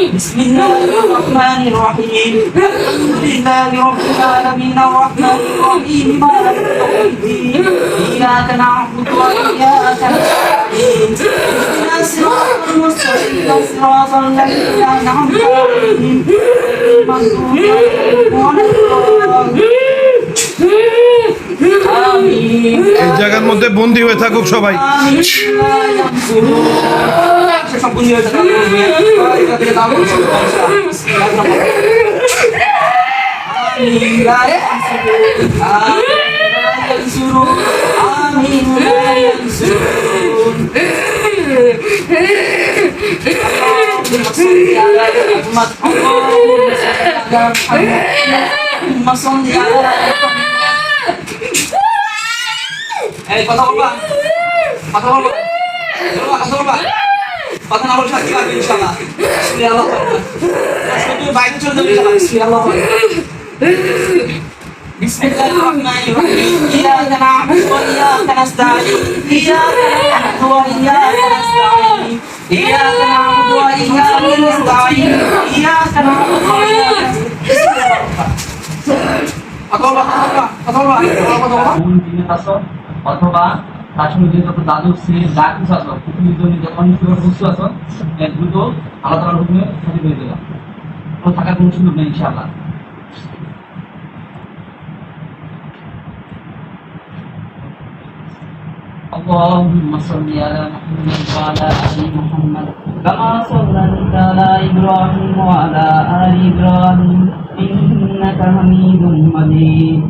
بسم الله الرحمن الرحيم الحمد لله رب العالمين الرحمن الرحيم مالك يوم الدين إياك نعبد وإياك نستعين اهدنا الصراط المستقيم صراط الذين أنعمت عليهم غير المغضوب عليهم ولا الضالين آمين এই জায়গার মধ্যে বন্দি হয়ে থাকুক সবাই sabi ko sa siya. Lahat ng mga. Aming lahat ang suro. Aming lahat ang suro. Aming lahat ang suro. Masongga Eh, pasok ba? Pasok ba? Pasok ba? Pasok ba? কথা বলবা বলবা, কথা বলবা কথা না বলে থাকতে পারবে ইনশাআল্লাহ বিসমিল্লাহ আল্লাহু আকবার আজকে তুমি বাইরে চলে যাবে ইনশাআল্লাহ বিসমিল্লাহ আল্লাহু আকবার بسم الله الرحمن الرحيم إياك نعبد وإياك نستعين إياك نعبد وإياك نستعين إياك نعبد وإياك نستعين إياك نعبد وإياك نستعين কথা বলবা কথা বলবা কথা বলবা কথা বলবা মূল জিনিস আসো অথবা তার সঙ্গে যে যত দাদু শ্রী যা কিছু আসো পৃথিবীর জন্য যে অনেক বস্তু আসো এর দ্রুত আল্লাহ তালার হুকুমে সাথে হয়ে দিলাম কোনো থাকার কোনো সুযোগ নেই ইনশাআল্লাহ اللهم صل على محمد وعلى ال محمد كما صليت على ابراهيم وعلى ال ابراهيم انك حميد مجيد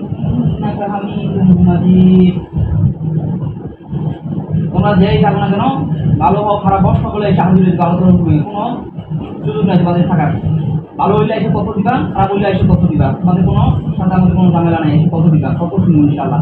তোমরা যেই থাকো না কেন, ভালো হোক, খারাপ হোক, সকলে এসে হাজির ভালো করে তুমি কোনো সুযোগ নাই তোমাদের থাকার। ভালো হইলে এসে কত দিবা, খারাপ হইলে এসে কত দিবা। তোমাদের কোনো সাথে আমাদের কোনো ঝামেলা নাই, এসে কত দিবা। কত শুনব ইনশাল্লাহ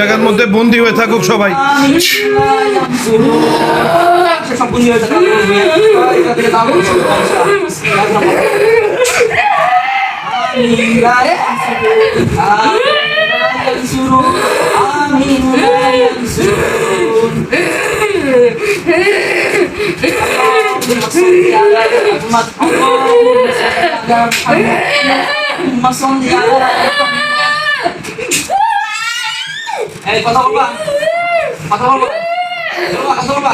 জায়গার মধ্যে বন্দি হয়ে থাকুক সবাই। Mason এই কথা বলবা কথা বলবা বলবা, কথা বলবা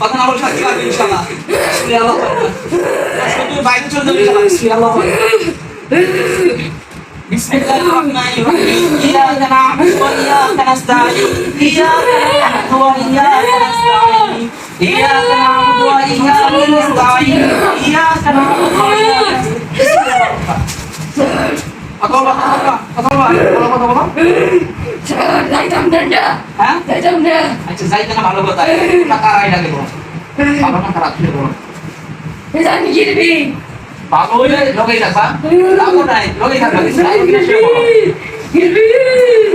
কথা না বলে শান্তি পাবে ইনশাআল্লাহ বিসমিল্লাহ আল্লাহু আকবার আজকে তুমি বাইরে চলে যাবে ইনশাআল্লাহ বিসমিল্লাহ আল্লাহু আকবার بسم الله الرحمن الرحيم إياك نعبد وإياك نستعين إياك نعبد وإياك نستعين إياك نعبد وإياك نستعين إياك نعبد وإياك نستعين কথা বলো কথা বলো কথা বলো কথা বলো যাইতাম না হ্যাঁ? যাইতাম না আচ্ছা যাইতে না ভালো কথা। টাকা লাগে বলো বাবা না খারাপ ছিল বলো জানি গিরবি বাবা হইলে লগেই থাকবা। লাভও নাই লগেই থাকবা।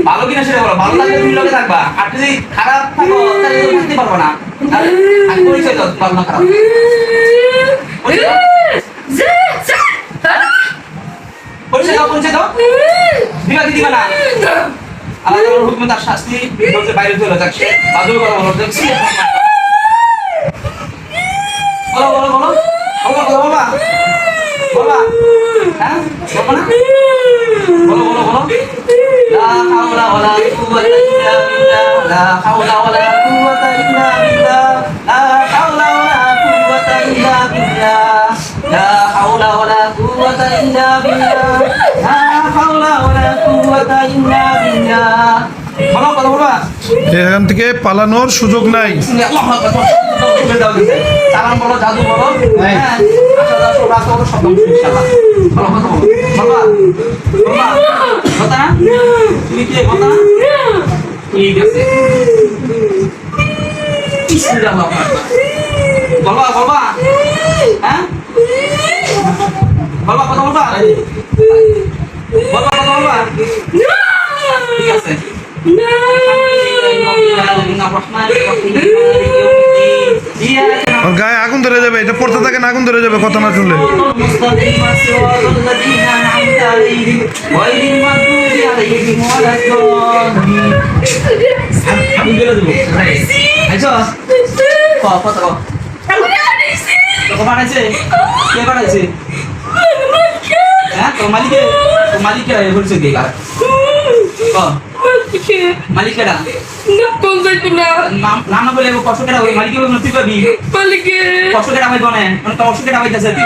ভালো কিনা সেটা বলো ভালো লাগলে তুমি লগে থাকবা। আর যদি খারাপ থাকো তাহলে তো পারব না। আমি পরিচয় দাও ভালো না খারাপ। পরিচয় দাও। পরিচয় দাও দিবা কি দিবা না। আল্লাহ তাআলার হুকুমে তার শাস্তি বাইরে চলে যাক সে। বাদল কথা বলো না? বলো বলো বলো। লা হাওলা ওয়ালা কুওয়াতা ইল্লা হাওলা ওয়ালা কুওয়াতা ইল্লা এখান থেকে পালানোর সুযোগ নাই। আল্লাহু আকবার তুমি দাও দিতে সালাম বলো জাদু বলো হ্যাঁ আসলে আসলে রাখো ওর শব্দ ইনশাআল্লাহ বলো কথা বলো বলবা বলবা কথা না তুমি কি কথা না ঠিক আছে বিসমিল্লাহ বলবা বলবা হ্যাঁ বলবা কথা বলবা বলবা কথা বলবা ঠিক আছে আর গায়ে আগুন ধরে যাবে, এটা পড়তে থাকেন আগুন ধরে যাবে কথা না শুনলে। হ্যাঁ মালিকে তো মালিকে বলছে কে ক নাম না বলে কষ্ট কেডা ওই মালিকে বলে তুই পাবি? কষ্ট কেডা ভাই বনে মানে হইতাছে তুই?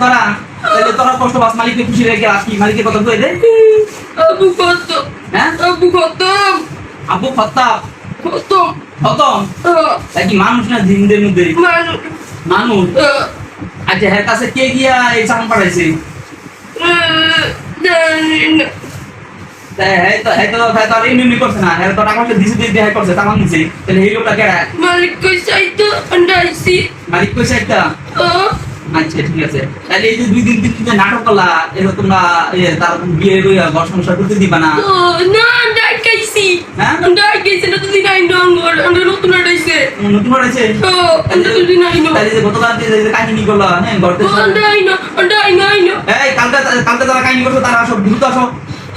তোরা তাহলে তোরা কষ্ট পাস মালিককে খুশি রেখে আসি মালিকের কথা কই দে। আবু কত হ্যাঁ? আবু আবু খতম। কি মানুষ না জিনদের মধ্যে? মানুষ। আচ্ছা হ্যাঁ কাছে কে গিয়া এই চামন পাঠাইছে আচ্ছা ঠিক আছে। তাহলে এই যে দুই দিন তিন দিন নাটক করলা এটা তোমরা তার বিয়ে ঘর সংসার করতে দিবা না? না আন্ডাই হ্যাঁ? আন্ডাই না তুই নাই ডঙ্গর আন্ডা নতুন আন্ডাইছে নতুন হয়েছে ও আন্ডা তুই নাই নো তাহলে যে গতকাল যে যে কাহিনী করলা হ্যাঁ ঘরতে আন্ডাই না নাই এই কালকে কালকে যারা কাহিনী করছ তারা সব দ্রুত আসো।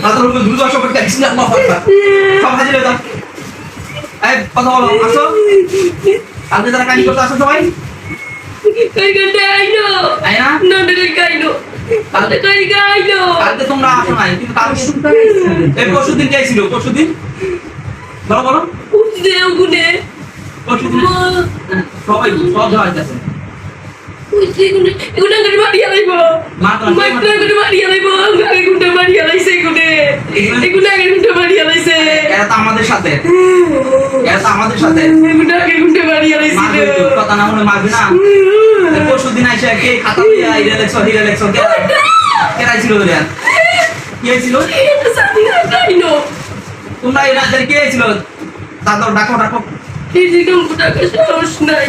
তাদের উপরে দ্রুত আসো করতে বিসমিল্লাহ আল্লাহু সব হাজির হয়ে এই কথা বলো আসো। কালকে যারা কাহিনী করছ আসো সবাই। তোমরা আসো নাই কিন্তু কালকে এই পরশু দিন কে ছিল পরশু দিন? বলো। বলো পরশু দিন। সবাই সব ধরা হইতেছে। উঠে করে মারিয়া লাইব মা করে মারিয়া লাইব আগে গুন্ডে মারিয়া লাইছে এগুনে এগুলো আগে গুন্ডে মারিয়া লাইছে এরা তো আমাদের সাথে এরা তো আমাদের সাথে এগুলো আগে গুন্ডে মারিয়া লাইছে কথা না মনে মারবে না পরশু দিন আইসা কে খাতা দিয়া হিরে লেখছো হিরে লেখছো কে কে ছিল? এটা সাথে গাই নো তোমরা এরা কে ছিল তাদের ডাকো ডাকো। এই যে কোন সাহস নাই?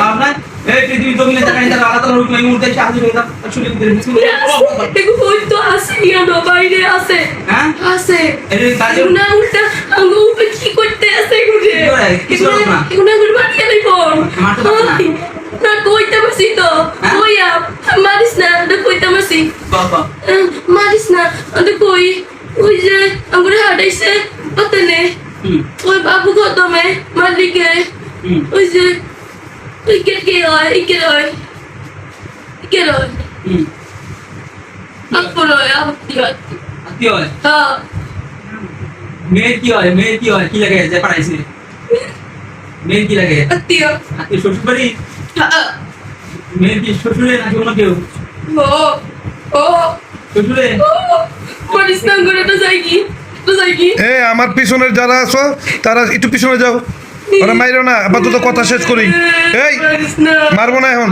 এই জমিনে মুহূর্তে এসে হাজির হয়ে দেখো তো বাইরে হ্যাঁ? কাজে না উল্টা আঙ্গু উপরে কি করতে কি করে? না। না। কইতে পারছি তো। হ্যাঁ? কইয়া মারিস না না কইতে পারছি। বাবা মারিস না আমি কই? ওই যে আঙ্গুরে হাঁটাইছে অতনে হুম। ওই বাবু গতমে মালিকে। ওই যে কে হয়? কে মেয়ের হয়। মেয়ের হয়? লাগে? যে পাঠাইছে মেয়ের কি লাগে? আত্মীয়। আত্মীয় শ্বশুর বাড়ি হ্যাঁ। মেয়ের কি শ্বশুরে নাকি অন্য কেউ? ও ও। শ্বশুরে? ও করে তো যাই কি তো যাই কি এ আমার পিছনের যারা আছো তারা একটু পিছনে যাও। ওরা মাইরো না আপাতত কথা শেষ করি। এই মারবো না এখন।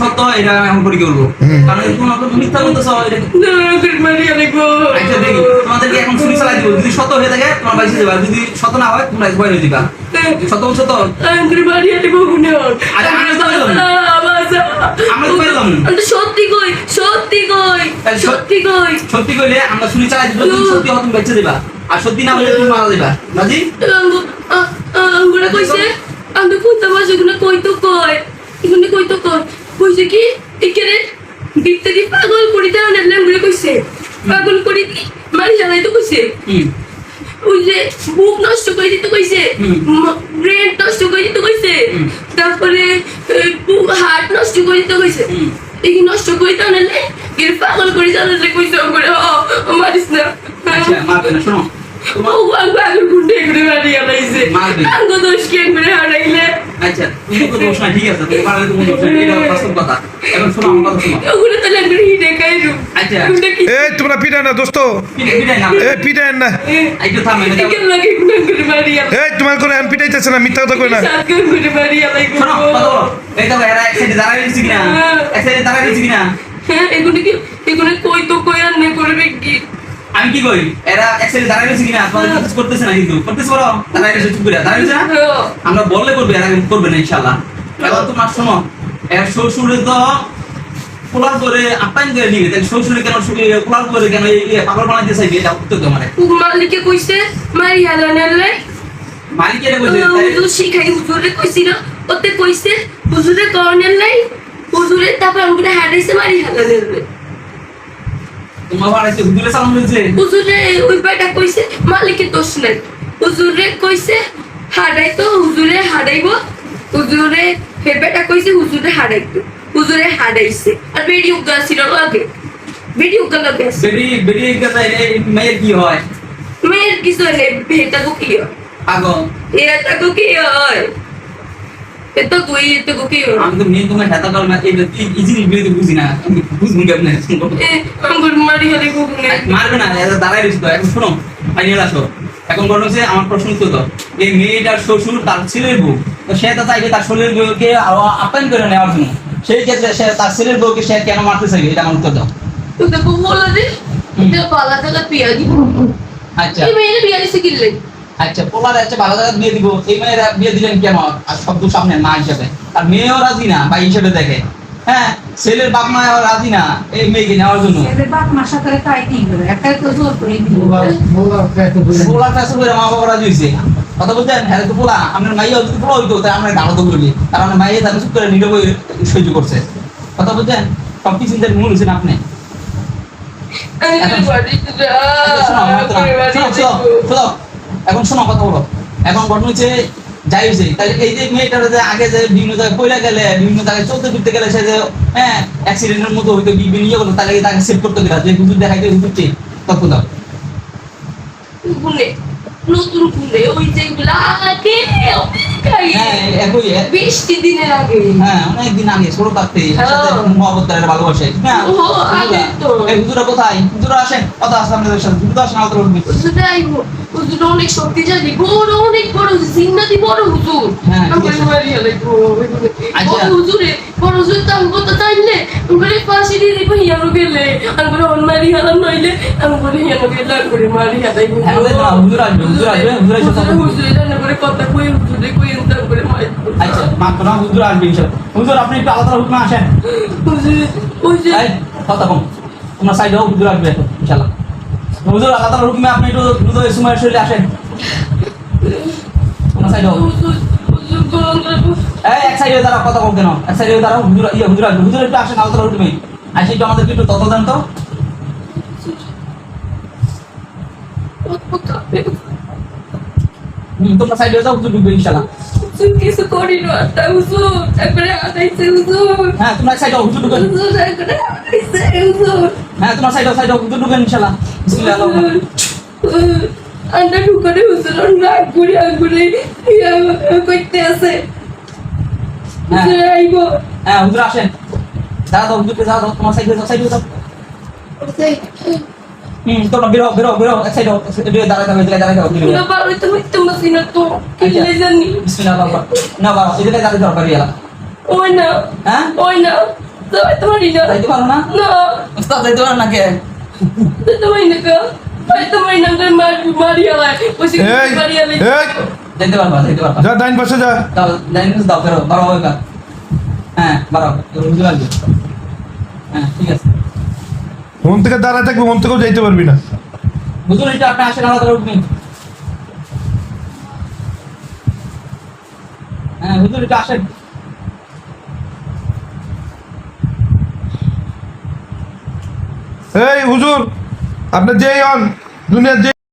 সত্য এটা এখন পরীক্ষা করব। কারণ মিথ্যা বলতেছো এটা মারিয়া লাগবো আচ্ছা দেখি তোমাদেরকে এখন ছুরি চালাই দিব। যদি হয়ে থাকে তোমার বাইসে যাবে। যদি সত্য না হয় তোমরা হয়ে দিবা সত্য বলছো তো? আঙ্গুর মারিয়া লাগবো মনে হয় আরে আমি তো বললাম। আমরা তো। আমি সত্যি কই সত্যি কই সত্যি কই। সত্যি কইলে আমরা ছুরি চালাই দিব তুমি সত্যি হও বেঁচে দিবা। আর সত্যি না হলে তুমি মারা দিবা। রাজি আঙ্গুরা কইছে আমি কোনটা মাসে গুলো কই তো কয়? এগুলো কই তো কয়? কইছে কি দিতে দি পাগল করি দাও না আঙ্গুরা কইছে। পাগল করি দি মারি জানাই তো কইছে। ওই যে বুক নষ্ট করে দিতে কইছে। ব্রেন নষ্ট করে দিতে কইছে। তারপরে হার্ট নষ্ট করে দিতে কইছে। এই নষ্ট করে দাও না গিয়ে পাগল করে জানালে কইছে করে ও মারিস না আচ্ছা মারবে না শোনো ও আঙ্গু গুন্ডে করে মারি আলাইছে মারবে। আঙ্গু দোষ কেন করে হারাইলে আচ্ছা তুমি তো দোষ নাই ঠিক আছে তুমি পারলে তুমি দোষ নাই এটা বাস্তব কথা এখন শোনো আমার কথা শোনো ওগুলো তাহলে আঙ্গুর হিটে খাইরু আচ্ছা। ওগুলো কি এই তোমরা পিটায় না দোস্ত। না। পিটায় না। একটু থামে না কেন লাগে গুন্ডে মারি এই তোমার করে পিটাইতেছে না মিথ্যা কথা কই না। তো হ্যাঁ। এগুলো কি এগুলো কই তো কই আর নে করবে কি? আমি কি করি এরা রয়েছে কিনা? কিছু করতেছে না কিন্তু? করতেছে বলো? দাঁড়াই রয়েছে চুপ করে। দাঁড়াই না? হ্যাঁ। আমরা বললে করবে এরা করবে না ইনশাল্লাহ এবার তোমার শোনো এর শ্বশুরে তো পোলার করে আপ্যায়ন করে নিবে। তাহলে শ্বশুরে কেন পোলার করে কেন এই পাগল বানাইতে চাইবে? এটা উত্তর তো মানে কইছে মারি হালানের লাই হুজুর শিখাই হুজুরে ওতে কইছে হুজুরে করনের লাই হুজুরে তারপর আমাকে হারাইছে মারি হালানের লাই তোমার বাড়াইছে হুজুরে সালাম হুজুরে ওই পাটা কইছে মালিকের দোষ নাই। হুজুরে কইছে হারাই তো হুজুরে হারাইব। হুজুরে কইছে হুজুরে হারাইতো হুজুরে হারাইছে আর বেডি উগা ছিল আগে। বেডি উগা লাগে। বেরি বেরি কথা এই মেয়ের কি হয়? মেয়ের কিছু নেই ভেটা গো কি হয়? পাগল। এটা গো কি হয়? এটা তুই এটা গো কি হয়? আমি তো মেয়ে তোমার হেতা না ইজিলি বিয়ে বুঝি না। বুঝব কেমনে? আঙ্গুর মারি হালে গুগনে মারবে না এরা দাঁড়াই রয়েছে তো। এখন শোনো ফাইনাল আসো। এখন আমার প্রশ্ন দাও। এই মেয়েটার শ্বশুর তার ছেলের বউ। তো সে তো চাইবে তার ছেলের বউকে আ- আপ্যায়ন করে নেওয়ার জন্য। সেই ক্ষেত্রে সে তার ছেলের বউকে সে কেন মারতে চাইবে এটা আমার উত্তর দাও। দিব। আচ্ছা। এই মেয়ের বিয়া দিছে কিনলে আচ্ছা পোলার ভালো জায়গা বিয়ে দিব। এই মেয়েরা বিয়ে দিলেন কেন? আর শব্দ সামনে মা হিসেবে। আর মেয়েও রাজি না ভাই হিসেবে দেখে। হ্যাঁ ছেলের বাপ মা রাজি না এই মেয়েকে নেওয়ার জন্য। এদের বাপ মার সাথে তাই কি করে? একটা তো জোর করে করে মা বাবা রাজি হয়েছে। কথা বলতেন হ্যাঁ তো পোলা আপনার মাইয়া যদি পোলা হইতো তাই আমরা গালো তো বলি কারণ আমার মাইয়া তাদের চুপ করে নীরব সহ্য করছে। কথা বলতেন সব কিছু চিন্তার মূল হয়েছেন আপনি? আঙ্গুর মারি শোনো, আমার কথা না। শোনো, শোনো, শোনো। এখন শোনো কথা বলো। এখন ঘটনা হচ্ছে যাই হয়েছে তাহলে এই যে মেয়েটার যে আগে যে বিভিন্ন জায়গায় কইলা গেলে বিভিন্ন জায়গায় চলতে ফিরতে গেলে সে যে হ্যাঁ অ্যাক্সিডেন্টের মতো হইতো ইয়ে করল তাহলে তাকে সেভ করতে গেলা যে হুজুর দেখাইতে হুজুর তথ্য দাও। গুনে নতুন গুনে ওই যেগুলা আগে হ্যাঁ একই এক- বৃষ্টি দিনের আগে। হ্যাঁ অনেকদিন আগে ছোট থাকতে হ্যাঁ। ভালোবাসে হ্যাঁ তো। হুজুরা কোথায়? হুজুরা আসেন কথা আছে হুজুরা আসেন আলাদা করবি হুজুরাই হুজুর অনেক শক্তিশালী বড় অনেক বড় জিন্নাতি বড় হুজুর। হ্যাঁ। বাড়ি আচ্ছা। বড় হুজুরে বড় হুজুর তাম কত তাইলে করে ফাঁসি দিয়ে দিব হিয়ানো গেলে আর করে অনমারি হালাম নইলে আমি করে হিয়ানো গেলে আর করে মারি হালাই হ্যাঁ, হুজুর আসবে, হুজুর আসবে, হুজুর বলবে। হুজুরে কথা কই হুজুরে কই এন্তার করে। আচ্ছা মাত্র না হুজুর আসবে ইনশাল্লাহ। হুজুর আপনি একটু আলাদা হুকুমে আসেন। ওই যে কথা কম। তোমার সাইড হুজুর আসবে এখন, হুজুর আল্লাহ হুকুমে আপনি একটু দ্রুত এই সময়ের শরীরে আসেন। তোমার সাইড হোক হুজুর হুজুর গঙ্গা এই এক সাইডে দাঁড়াও কথা কম কেন? এক সাইডে দাঁড়াও হুজুর ইয়ে হুজুর আসবে। হুজুর একটু আসেন আল্লাহ হুকুমে আসে একটু আমাদেরকে একটু তথ্য দেন তো। হুম তোমরা সাইড যাও হুজুর ঢুকবে ইনশাআল্লাহ। হুজুর কিছু করি না। তা হুজুর একবারে হারাইছে হুজুর। হ্যাঁ তোমরা সাইড হুজুর ঢুকবেন হুজুর একবারে হুজুর। হ্যাঁ তোমার সাইড হও হুজুর ঢুকবেন ইনশাআল্লাহ। বিসমিল্লাহ আন্ডা ঢুকারে হুজুর রাগ করে আগুনে করতে আছে। হুজুর আইব। হ্যাঁ হুজুর আসেন। দাঁড়া দাও হুজুরকে দাও তোমার সাইড যাও সাইড যাও। দাঁড়াতে হবে এদিকে দাঁড়াতে হবে এদিকে না বারো তো হইতে মাসি না তো কিনলে জানি বিসমিল্লাহ আল্লাহু আকবার। না বাবা এদিকে দাঁড়াতে দরকার ইয়ালা ওই না হ্যাঁ? ওই না তো হইতে পারি না যাইতে পারো না? না। উস্তাদ যাইতে পারো না কে? হইতে পারি না গো হইতে পারি না গো মারি মারিয়া লাই বসে এই মারিয়া লাই এই। যাইতে পারবা যাইতে পারবা। যা ডাইন পাশে যা। দাও লাইন দাও বেরো বারো হবে কার হ্যাঁ বারো হুজুর আসবে হ্যাঁ ঠিক আছে। মন থেকে দাঁড়ায় থাকবি মন থেকেও যাইতে পারবি না। বুঝুন এটা আপনি আসেন উঠবেন হ্যাঁ হুজুর এটা আসেন। এই হুজুর আপনি যেই হন দুনিয়ার যে